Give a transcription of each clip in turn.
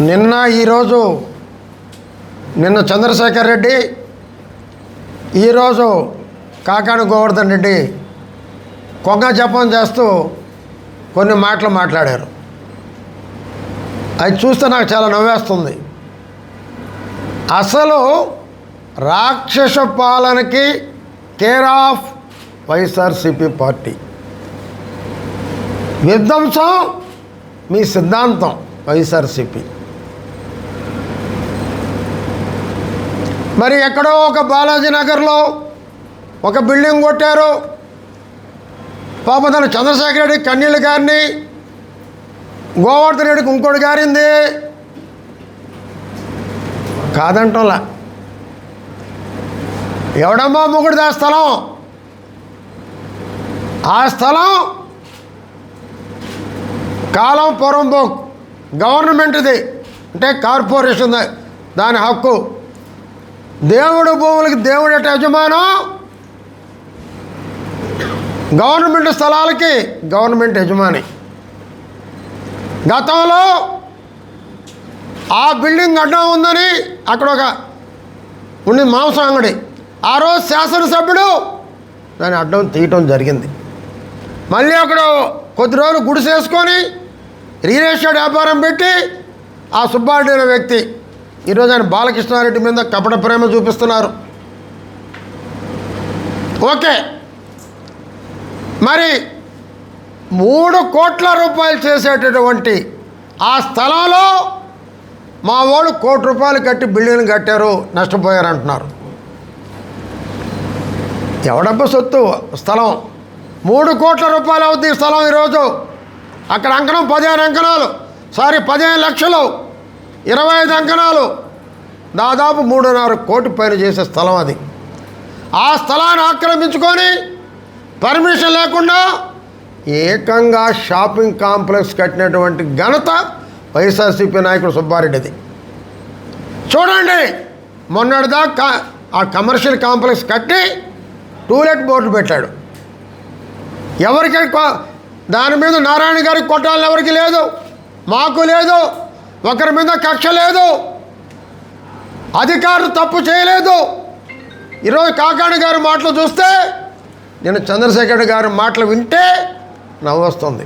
నిన్న ఈరోజు నిన్న చంద్రశేఖర్ రెడ్డి ఈరోజు కాకాని గోవర్ధన్ రెడ్డి కొంగ జపం చేస్తూ కొన్ని మాటలు మాట్లాడారు. అది చూస్తే నాకు చాలా నవ్వేస్తుంది. అసలు రాక్షస పాలనకి కేర్ ఆఫ్ వైఎస్ఆర్సిపి పార్టీ. విధ్వంసం మీ సిద్ధాంతం వైఎస్ఆర్సిపి. మరి ఎక్కడో ఒక బాలాజీ నగర్లో ఒక బిల్డింగ్ కొట్టారు. పాపం తన చంద్రశేఖర రెడ్డి కన్నీళ్ళ గారిని గోవర్ధన్ రెడ్డికి ఇంకోటి గారింది. కాదంటోలా ఎవడమ్మా మొగుడిది ఆ స్థలం? ఆ స్థలం కాలం పొరంబోక్ గవర్నమెంట్ది అంటే కార్పొరేషన్ దాని హక్కు. దేవుడు భూములకి దేవుడు యజమానం. గవర్నమెంట్ స్థలాలకి గవర్నమెంట్ యజమాని. గతంలో ఆ బిల్డింగ్ అడ్డం ఉందని అక్కడ ఒక ఉండి మాంసం అంగడి. ఆ రోజు శాసనసభ్యుడు దాని అడ్డం తీయటం జరిగింది. మళ్ళీ అక్కడ కొద్ది రోజులు గుడిసేసుకొని రియల్ ఎస్టేట్ వ్యాపారం పెట్టి ఆ సుబ్బారెడ్డి అనే వ్యక్తి ఈరోజు ఆయన బాలకృష్ణారెడ్డి మీద కపట ప్రేమ చూపిస్తున్నారు. ఓకే. మరి మూడు కోట్ల రూపాయలు చేసేటటువంటి ఆ స్థలంలో మా వాళ్ళు కోటి రూపాయలు కట్టి బిల్డింగ్ కట్టారు నష్టపోయారు అంటున్నారు ఎవడబ్బ సొత్తు? స్థలం. మూడు కోట్ల రూపాయలు అవుతుంది ఈ స్థలం ఈరోజు. అక్కడ అంకణం పదిహేను అంకణాలు. సారీ పదిహేను లక్షలు. ఇరవై ఐదు అంకణాలు. దాదాపు మూడున్నర కోటి పైన చేసే స్థలం అది. ఆ స్థలాన్ని ఆక్రమించుకొని పర్మిషన్ లేకుండా ఏకంగా షాపింగ్ కాంప్లెక్స్ కట్టినటువంటి ఘనత వైఎస్ఆర్సీపీ నాయకుడు సుబ్బారెడ్డిది. చూడండి మొన్నటిదాకా ఆ కమర్షియల్ కాంప్లెక్స్ కట్టి టూలెట్ బోర్డు పెట్టాడు. ఎవరికి దాని మీద నారాయణ గారికి కొట్టాలని ఎవరికి లేదు మాకు లేదు. ఒకరి మీద కక్ష లేదు. అధికారులు తప్పు చేయలేదు. ఈరోజు కాకాణి గారి మాటలు చూస్తే నేను చంద్రశేఖర్ గారి మాటలు వింటే నవ్వొస్తుంది.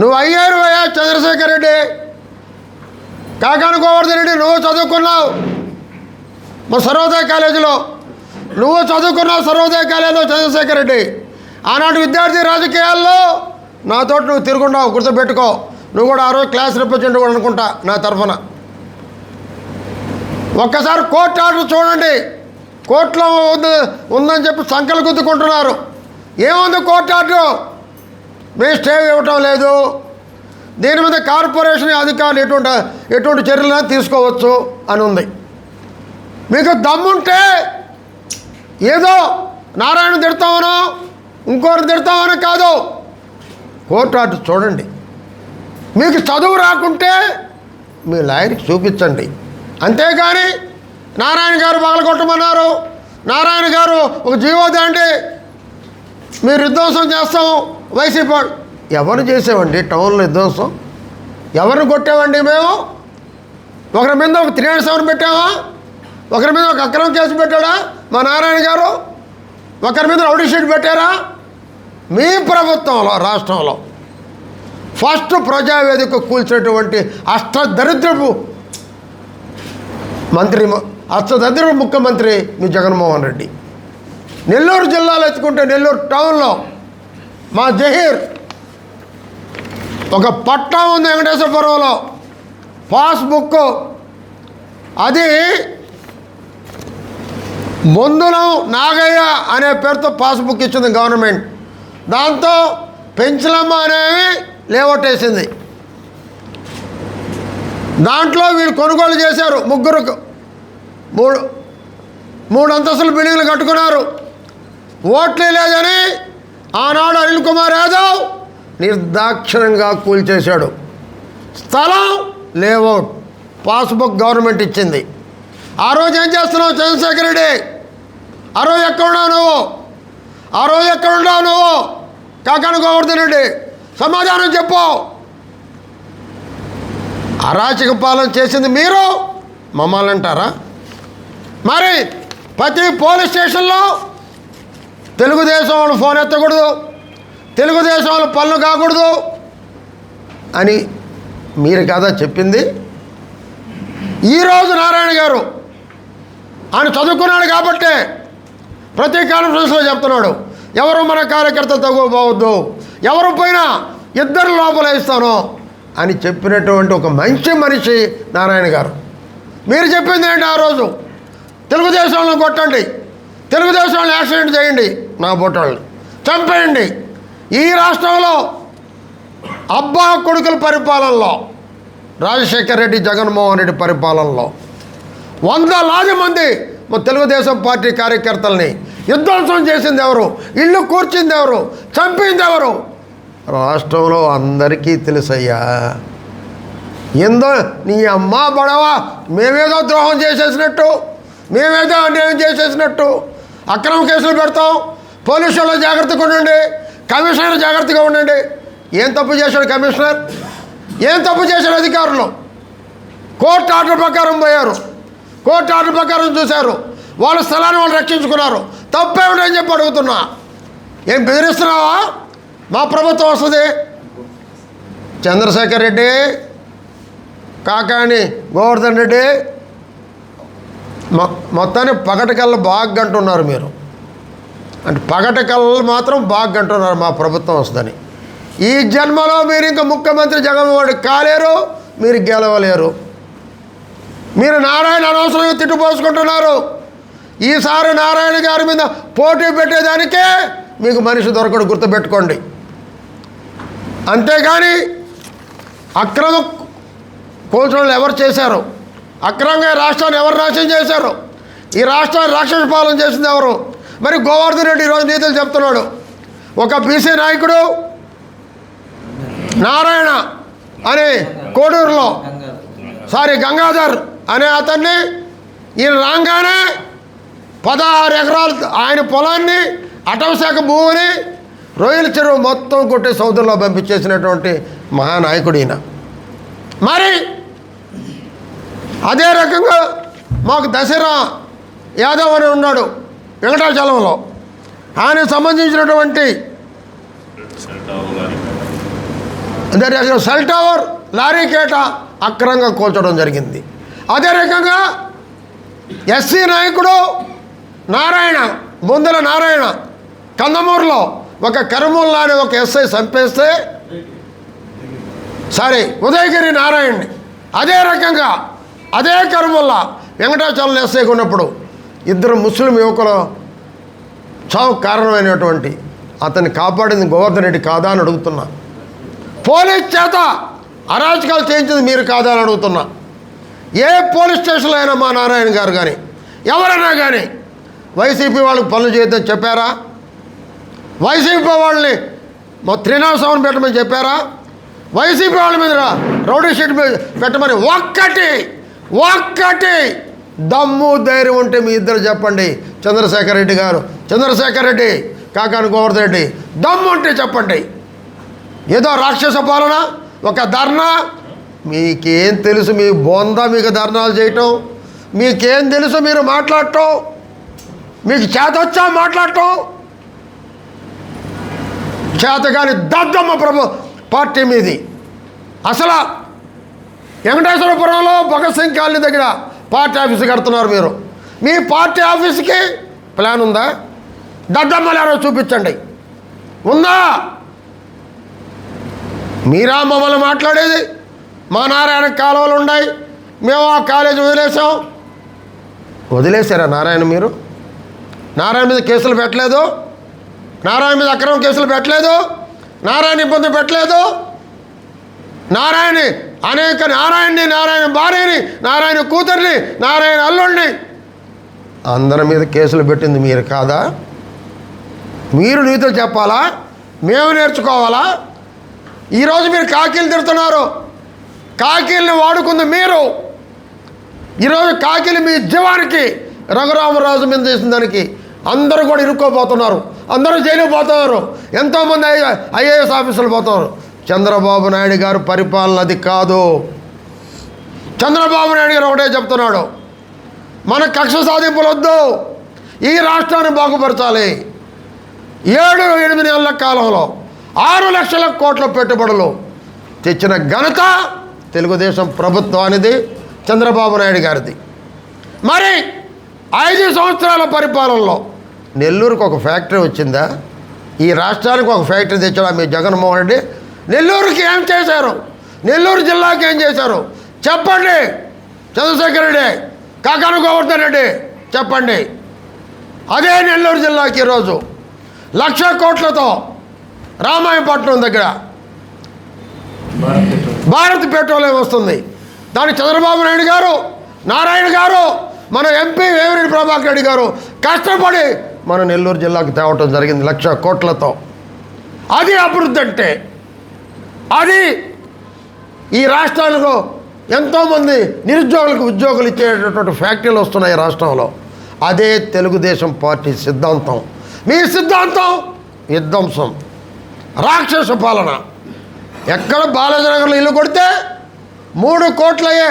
నువ్వు అయ్యారు అయ్యా చంద్రశేఖర్ రెడ్డి. కాకాని గోవర్ధన్ రెడ్డి నువ్వు చదువుకున్నావు. మా సర్వోదయ కాలేజీలో నువ్వు చదువుకున్నావు సర్వోదయ కాలేజీలో చంద్రశేఖర్ రెడ్డి. ఆనాటి విద్యార్థి రాజకీయాల్లో నాతో నువ్వు తిరుగుండావు గుర్తుపెట్టుకో. నువ్వు కూడా ఆ రోజు క్లాస్ రిప్రజెంట్ కూడా అనుకుంటా నా తరఫున. ఒక్కసారి కోర్టు ఆర్డర్ చూడండి. కోర్టులో ఉంది ఉందని చెప్పి సంఖ్యలు గుద్దుకుంటున్నారు. ఏముంది కోర్టు ఆర్డర్? మేము స్టే ఇవ్వటం లేదు. దీని మీద కార్పొరేషన్ అధికారులు ఎటువంటి ఎటువంటి చర్యలు తీసుకోవచ్చు అని ఉంది. మీకు దమ్ముంటే ఏదో నారాయణ తిడతామనో ఇంకోరిని తిడతామనో కాదు కోర్టు ఆర్డర్ చూడండి. మీకు చదువు రాకుంటే మీ లాయర్కి చూపించండి. అంతేగాని నారాయణ గారు పగలగొట్టమన్నారు నారాయణ గారు ఒక జీవో దాండి మీరు విధ్వంసం చేస్తాం. వైసీపీ ఎవరు చేసేవండి? టౌన్లో విధ్వంసం ఎవరిని కొట్టామండి మేము? ఒకరి మీద ఒక త్రీ నాట్ సెవెన్ పెట్టామా? ఒకరి మీద ఒక అక్రమ కేసు పెట్టాడా? మా నారాయణ గారు? ఒకరి మీద రౌడీ షీట్ పెట్టారా? మీ ప్రభుత్వంలో రాష్ట్రంలో ఫస్ట్ ప్రజావేదిక కూల్చినటువంటి అష్టదరిద్రపు మంత్రి అష్టదరిద్రపు ముఖ్యమంత్రి మీ జగన్మోహన్ రెడ్డి. నెల్లూరు జిల్లాలో ఎత్తుకుంటే నెల్లూరు టౌన్లో మా జహీర్ ఒక పట్టా ఉంది వెంకటేశ్వరపురంలో పాస్బుక్ అది ముందులం నాగయ్య అనే పేరుతో పాస్బుక్ ఇచ్చింది గవర్నమెంట్. దాంతో పెంచలమ్మ అనేవి లేవట్టేసింది దాంట్లో వీళ్ళు కొనుగోలు చేశారు ముగ్గురు మూడు మూడు అంతస్తుల బిల్డింగ్లు కట్టుకున్నారు. ఓట్లే లేదని ఆనాడు అనిల్ కుమార్ యాదవ్ నిర్దాక్షిణంగా కూల్చేశాడు. స్థలం లేఅవుట్ పాస్బుక్ గవర్నమెంట్ ఇచ్చింది. ఆ రోజు ఏం చేస్తున్నావు చంద్రశేఖర్ రెడ్డి? ఆ రోజు ఎక్కడున్నావు నువ్వు? ఆ రోజు ఎక్కడున్నావు నువ్వు? కాకాని గోవర్ధన్ రెడ్డి. సమాధానం చెప్పు. అరాచక పాలన చేసింది మీరు మమ్మల్ని అంటారా? మరి ప్రతి పోలీస్ స్టేషన్లో తెలుగుదేశం వాళ్ళు ఫోన్ ఎత్తకూడదు తెలుగుదేశం వాళ్ళు పనులు కాకూడదు అని మీరు కదా చెప్పింది? ఈరోజు నారాయణ గారు ఆయన చదువుకున్నాడు కాబట్టే ప్రతి కాన్ఫరెన్స్లో చెప్తున్నాడు ఎవరు మన కార్యకర్త తగ్గుపోవద్దు ఎవరు పోయినా ఇద్దరు లోపలేస్తాను అని చెప్పినటువంటి ఒక మంచి మనిషి నారాయణ గారు. మీరు చెప్పింది ఏంటి ఆ రోజు? తెలుగుదేశంలో కొట్టండి. తెలుగుదేశంలో యాక్సిడెంట్ చేయండి నా బొట్టోళ్ళని చంపేయండి. ఈ రాష్ట్రంలో అబ్బా కొడుకుల పరిపాలనలో రాజశేఖర్ రెడ్డి జగన్మోహన్ రెడ్డి పరిపాలనలో వందలాది మంది మా తెలుగుదేశం పార్టీ కార్యకర్తల్ని విధ్వంసం చేసింది ఎవరు? ఇల్లు కూర్చింది ఎవరు? చంపింది ఎవరు? రాష్ట్రంలో అందరికీ తెలుసయ్యా. ఎందో నీ అమ్మ బడవా మేమేదో ద్రోహం చేసేసినట్టు మేమేదో అన్యాయం చేసేసినట్టు అక్రమ కేసులు పెడతాం. పోలీసుల్లో జాగ్రత్తగా ఉండండి. కమిషనర్ జాగ్రత్తగా ఉండండి. ఏం తప్పు చేశాడు కమిషనర్? ఏం తప్పు చేశాడు అధికారులు? కోర్టు ఆర్డర్ ప్రకారం పోయారు. కోర్టు ఆర్డర్ ప్రకారం చూశారు. వాళ్ళ స్థలాన్ని వాళ్ళు రక్షించుకున్నారు. తప్పే చెప్పి అడుగుతున్నా. ఏం బెదిరిస్తున్నావా? మా ప్రభుత్వం వస్తుంది. చంద్రశేఖర్ రెడ్డి కాకాని గోవర్ధన్ రెడ్డి మొ- మొత్తాన్ని పగటికల్లా బాగా గంటున్నారు మీరు. అంటే పగటికల్లా మాత్రం బాగా మా ప్రభుత్వం వస్తుందని. ఈ జన్మలో మీరు ఇంకా ముఖ్యమంత్రి జగన్మోహన్ కాలేరు మీరు గెలవలేరు. మీరు నారాయణ అనవసరంగా తిట్టుపోసుకుంటున్నారు ఈసారి నారాయణ గారి మీద పోటీ పెట్టేదానికే మీకు మనిషి దొరకడు గుర్తుపెట్టుకోండి. అంతేగాని అక్రమ కోల్చోళ్ళు ఎవరు చేశారు? అక్రమంగా రాష్ట్రాన్ని ఎవరు నాశనం చేశారు? ఈ రాష్ట్రాన్ని రాక్షస పాలన చేసింది ఎవరు? మరి గోవర్ధన్ రెడ్డి ఈరోజు నీతులు చెప్తున్నాడు. ఒక బీసీ నాయకుడు నారాయణ అనే కోడూరులో సారీ గంగాధర్ అనే అతన్ని ఈయన రాగానే పదహారు ఎకరాలు ఆయన పొలాన్ని అటవశాఖ భూమిని రొయ్యల చెరువు మొత్తం కొట్టి సముద్రంలో పంపించేసినటువంటి మహానాయకుడు ఈయన. మరి అదే రకంగా మాకు దసరా యాదవ్ అని ఉన్నాడు వెంకటాచలంలో. ఆయనకు సంబంధించినటువంటి అదే రకంగా సెల్ టవర్ లారీ కేట అక్రంగా కూల్చడం జరిగింది. అదే రకంగా ఎస్సీ నాయకుడు నారాయణ బొందల నారాయణ కందమూరులో ఒక కరుముల్లా ఒక ఎస్ఐ చంపేస్తే సారీ ఉదయగిరి నారాయణ్ని. అదే రకంగా అదే కరుముల్లా వెంకటాచలం ఎస్ఐ ఉన్నప్పుడు ఇద్దరు ముస్లిం యువకులు చావు కారణమైనటువంటి అతన్ని కాపాడింది గోవర్ధన్ రెడ్డి కాదా అని అడుగుతున్నా. పోలీస్ చేత అరాచకాలు చేయించింది మీరు కాదా అని అడుగుతున్నా. ఏ పోలీస్ స్టేషన్లో అయినా మా నారాయణ గారు కానీ ఎవరైనా కానీ వైసీపీ వాళ్ళకి పనులు చేయొద్దని చెప్పారా? వైసీపీ వాళ్ళని మా త్రినాశం పెట్టమని చెప్పారా? వైసీపీ వాళ్ళ మీద రౌడీ షీట్ మీద పెట్టమని ఒక్కటి ఒక్కటి దమ్ము ధైర్యం ఉంటే మీ ఇద్దరు చెప్పండి. చంద్రశేఖర్ రెడ్డి గారు చంద్రశేఖర్ రెడ్డి కాకాని గోవర్ధన్ రెడ్డి దమ్ము ఉంటే చెప్పండి. ఏదో రాక్షస పాలన ఒక ధర్నా? మీకేం తెలుసు మీ బొంద మీకు ధర్నాలు చేయటం? మీకేం తెలుసు మీరు మాట్లాడటం? మీకు చేతొచ్చా మాట్లాడటం? చేతగాని దద్దమ్మ ప్రభు పార్టీ మీది. అసలు వెంకటేశ్వరపురంలో భగత్ సింగ్ కాలనీ దగ్గర పార్టీ ఆఫీస్ కడుతున్నారు మీరు. మీ పార్టీ ఆఫీస్కి ప్లాన్ ఉందా? దద్దమ్మలారో చూపించండి. ఉందా? మీరా మమ్మల్ని మాట్లాడేది? మా నారాయణ కాలువలు ఉన్నాయి. మేము ఆ కాలేజీ వదిలేసాం వదిలేశారా నారాయణ మీరు? నారాయణ మీద కేసులు పెట్టలేదు? నారాయణ మీద అక్రమ కేసులు పెట్టలేదు. నారాయణ ఇబ్బంది పెట్టలేదు. నారాయణ అనేక నారాయణని నారాయణ భార్యని నారాయణ కూతుర్ని నారాయణ అల్లుడిని అందరి మీద కేసులు పెట్టింది మీరు కాదా? మీరు నీతో చెప్పాలా? మేము నేర్చుకోవాలా? ఈరోజు మీరు కాకీలు తిడుతున్నారు. కాకీల్ని వాడుకుంది మీరు. ఈరోజు కాకిలి మీ జీవానికి రఘురామరాజు మీద చేసిన దానికి అందరూ కూడా ఇరుక్కోపోతున్నారు అందరూ జైలుకు పోతున్నారు ఎంతోమంది ఐ ఐఏఎస్ ఆఫీసులు పోతున్నారు చంద్రబాబు నాయుడు గారు పరిపాలన అది కాదు. చంద్రబాబు నాయుడు గారు ఒకటే చెప్తున్నాడు. మన కక్ష సాధింపులు వద్దు. ఈ రాష్ట్రాన్ని బాగుపరచాలి. ఏడు ఎనిమిది నెలల కాలంలో ఆరు లక్షల కోట్ల పెట్టుబడులు తెచ్చిన ఘనత తెలుగుదేశం ప్రభుత్వానిది చంద్రబాబు నాయుడు గారిది. మరి ఐదు సంవత్సరాల పరిపాలనలో నెల్లూరుకు ఒక ఫ్యాక్టరీ వచ్చిందా? ఈ రాష్ట్రానికి ఒక ఫ్యాక్టరీ తెచ్చాడా మీ జగన్మోహన్ రెడ్డి. నెల్లూరుకి ఏం చేశారు? నెల్లూరు జిల్లాకి ఏం చేశారు? చెప్పండి. చంద్రశేఖర్ రెడ్డి కాకాను గోవర్ధన్ రెడ్డి చెప్పండి. అదే నెల్లూరు జిల్లాకి ఈరోజు లక్ష కోట్లతో రామాయపట్నం దగ్గర భారత్ పెట్రోల్. భారత్ పెట్రోలియం వస్తుంది. దానికి చంద్రబాబు నాయుడు గారు నారాయణ గారు మన ఎంపీ వేమిరెడ్డి ప్రభాకర్ రెడ్డి గారు కష్టపడి మన నెల్లూరు జిల్లాకు తేవటం జరిగింది లక్ష కోట్లతో. అది అభివృద్ధి అంటే అది ఈ రాష్ట్రాలకు ఎంతోమంది నిరుద్యోగులకు ఉద్యోగులు ఇచ్చేటటువంటి ఫ్యాక్టరీలు వస్తున్నాయి రాష్ట్రంలో. అదే తెలుగుదేశం పార్టీ సిద్ధాంతం. మీ సిద్ధాంతం విధ్వంసం రాక్షస పాలన. ఎక్కడ బాలాజనగర్లో ఇల్లు కొడితే మూడు కోట్లయ్యే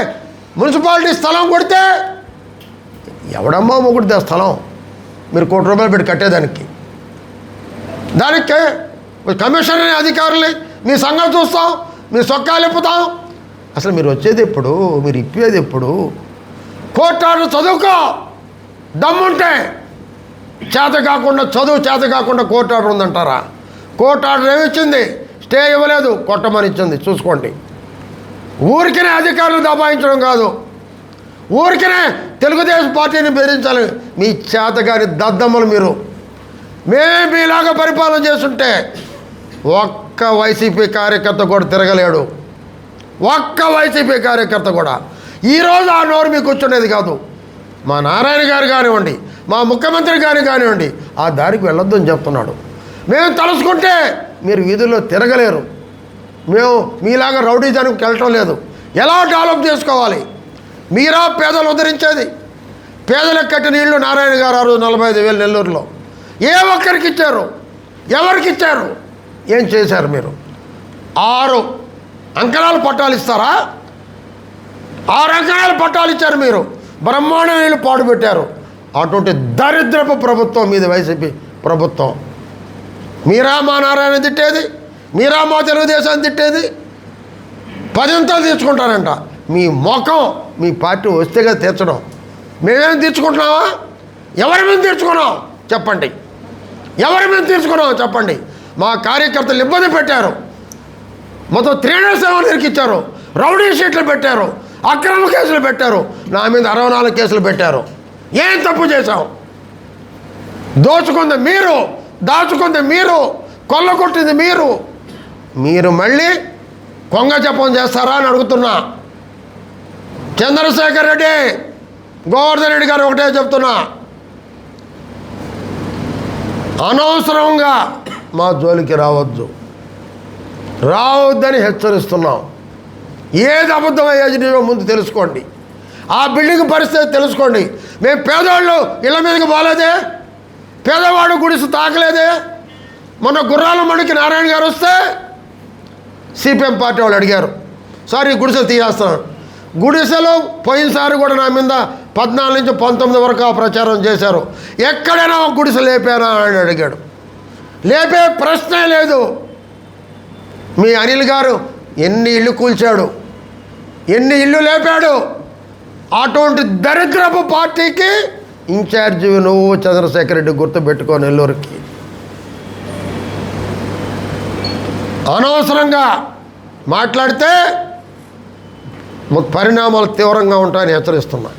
మున్సిపాలిటీ స్థలం కొడితే ఎవడమ్మా మొగుడితే స్థలం? మీరు కోటి రూపాయలు పెట్టి కట్టేదానికి. దానికి కమిషన్ అనే అధికారులు మీ సంఘం చూస్తాం మీ సొక్కాలు ఇప్పుతాం అసలు మీరు వచ్చేది ఎప్పుడు మీరు ఇప్పేది ఎప్పుడు? కోటాడు చదువుకో దమ్ముంటే. చేత కాకుండా చదువు చేత కాకుండా కోర్టు ఆర్డర్ ఉందంటారా? కోర్టు ఆర్డర్ ఏమిచ్చింది స్టే ఇవ్వలేదు కొట్టమని ఇచ్చింది. చూసుకోండి. ఊరికినే అధికారులు దబాయించడం కాదు. ఊరికనే తెలుగుదేశం పార్టీని బెదిరించాలి. మీ చేతగాని దద్దమ్మలు మీరు. మేమే మీలాగా పరిపాలన చేస్తుంటే ఒక్క వైసీపీ కార్యకర్త కూడా తిరగలేడు. ఒక్క వైసీపీ కార్యకర్త కూడా. ఈరోజు ఆ నోరు మీకు కూర్చుండేది కాదు. మా నారాయణ గారు కానివ్వండి మా ముఖ్యమంత్రి గారు కానివ్వండి ఆ దారికి వెళ్ళొద్దు అని చెప్తున్నాడు. మేము తలుసుకుంటే మీరు వీధుల్లో తిరగలేరు. మేము మీలాగా రౌడీజానికి వెళ్ళటం లేదు. ఎలా డెవలప్ చేసుకోవాలి? మీరా పేదలు ఉద్ధరించేది పేదలకు కట్టిన నీళ్ళు నారాయణ గారు ఆరు నలభై ఐదు వేలు నెల్లూరులో. ఏ ఒక్కరికి ఇచ్చారు? ఎవరికి ఇచ్చారు? ఏం చేశారు మీరు? ఆరు అంకణాలు పట్టాలు ఇస్తారా? ఆరు అంకణాలు పట్టాలు ఇచ్చారు మీరు. బ్రహ్మాండ నీళ్ళు పాడుపెట్టారు. అటువంటి దరిద్రపు ప్రభుత్వం మీది వైసీపీ ప్రభుత్వం. మీరా మా నారాయణ తిట్టేది? మీరా మా తెలుగుదేశాన్ని తిట్టేది? పదింతలు తీసుకుంటారంట. మీ ముఖం మీ పార్టీ వస్తేగా తీర్చడం. మేమేమి తీర్చుకుంటున్నావా? ఎవరి మీద తీర్చుకున్నాం చెప్పండి. ఎవరి మీద తీర్చుకున్నాం చెప్పండి. మా కార్యకర్తలు ఇబ్బంది పెట్టారు. మొత్తం త్రీణ సేవలు ఇరికిచ్చారు రౌడీ షీట్లు పెట్టారు. అక్రమ కేసులు పెట్టారు. నా మీద అరవై నాలుగు కేసులు పెట్టారు. ఏం తప్పు చేశాం దోచుకుంది మీరు. దాచుకుంది మీరు. కొల్ల కొట్టింది మీరు. మీరు మళ్ళీ కొంగ జపం చేస్తారా అని అడుగుతున్నా. చంద్రశేఖర్ రెడ్డి గోవర్ధన్ రెడ్డి గారు ఒకటే చెప్తున్నా. అనవసరంగా మా జోలికి రావద్దు. రావద్దని హెచ్చరిస్తున్నాం. ఏది అబద్ధమయ్యేది ముందు తెలుసుకోండి. ఆ బిల్డింగ్ పరిస్థితి తెలుసుకోండి. మేము పేదవాళ్ళు ఇళ్ళ మీదకి పోలేదే? పేదవాడు గుడిసి తాకలేదే? మొన్న గుర్రాల మణికి నారాయణ గారు వస్తే సిపిఎం పార్టీ వాళ్ళు అడిగారు సార్ ఈ గుడిసెలు తీయేస్తాను గుడిసెలో పోయినసారి కూడా నా మీద పద్నాలుగు నుంచి పంతొమ్మిది వరకు ఆ ప్రచారం చేశారు. ఎక్కడైనా ఒక గుడిసె లేపానా అని అడిగాడు. లేపే ప్రశ్నే లేదు. మీ అనిల్ గారు ఎన్ని ఇళ్ళు కూల్చాడు? ఎన్ని ఇళ్ళు లేపాడు? అటువంటి దరిద్రపు పార్టీకి ఇన్ఛార్జి నువ్వు చంద్రశేఖర్ రెడ్డి గుర్తుపెట్టుకో నెల్లూరుకి. అనవసరంగా మాట్లాడితే పరిణామాలు తీవ్రంగా ఉంటాయని హెచ్చరిస్తున్నా.